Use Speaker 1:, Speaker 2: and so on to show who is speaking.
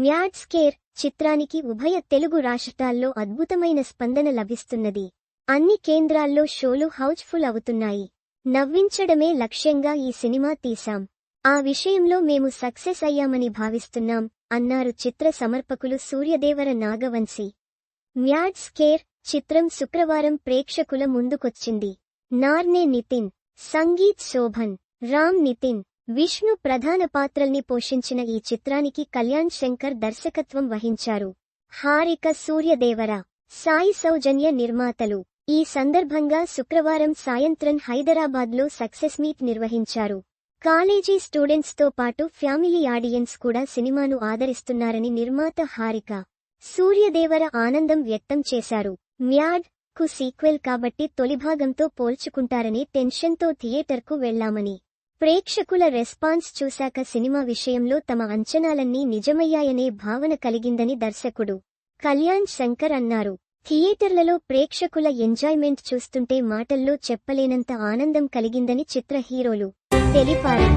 Speaker 1: Mad care చిత్రానికి ఉభయ తెలుగు రాష్ట్రాల్లో అద్భుతమైన స్పందన లభిస్తున్నది. అన్ని కేంద్రాల్లో షోలు హౌజ్ఫుల్ అవుతున్నాయి. నవ్వించడమే లక్ష్యంగా ఈ సినిమా తీశాం. ఆ విషయంలో మేము సక్సెస్ అయ్యామని భావిస్తున్నాం అన్నారు చిత్ర సమర్పకులు సూర్యదేవర నాగవంశి. మ్యాడ్ కేర్ చిత్రం శుక్రవారం ప్రేక్షకుల ముందుకొచ్చింది. నార్నే నితిన్ సంగీత్ శోభన్ రామ్ నితిన్ విష్ణు ప్రధాన పాత్రల్ని పోషించిన ఈ చిత్రానికి కళ్యాణ్ శంకర్ దర్శకత్వం వహించారు. హారిక సూర్యదేవర సాయి సౌజన్య నిర్మాతలు. ఈ సందర్భంగా శుక్రవారం సాయంత్రం హైదరాబాద్లో సక్సెస్ మీట్ నిర్వహించారు. కాలేజీ స్టూడెంట్స్తో పాటు ఫ్యామిలీ ఆడియన్స్ కూడా సినిమాను ఆదరిస్తున్నారని నిర్మాత హారిక సూర్యదేవర ఆనందం వ్యక్తం చేశారు. మ్యాడ్కు సీక్వెల్ కాబట్టి తొలిభాగంతో పోల్చుకుంటారని టెన్షన్తో థియేటర్కు వెళ్ళామని. ప్రేక్షకుల రెస్పాన్స్ చూశాక సినిమా విషయంలో తమ అంచనాలన్నీ నిజమయ్యాయనే భావన కలిగిందని దర్శకుడు కళ్యాణ్ శంకర్ అన్నారు. థియేటర్లలో ప్రేక్షకుల ఎంజాయ్మెంట్ చూస్తుంటే మాటల్లో చెప్పలేనంత ఆనందం కలిగిందని చిత్ర హీరోలు తెలిపారు.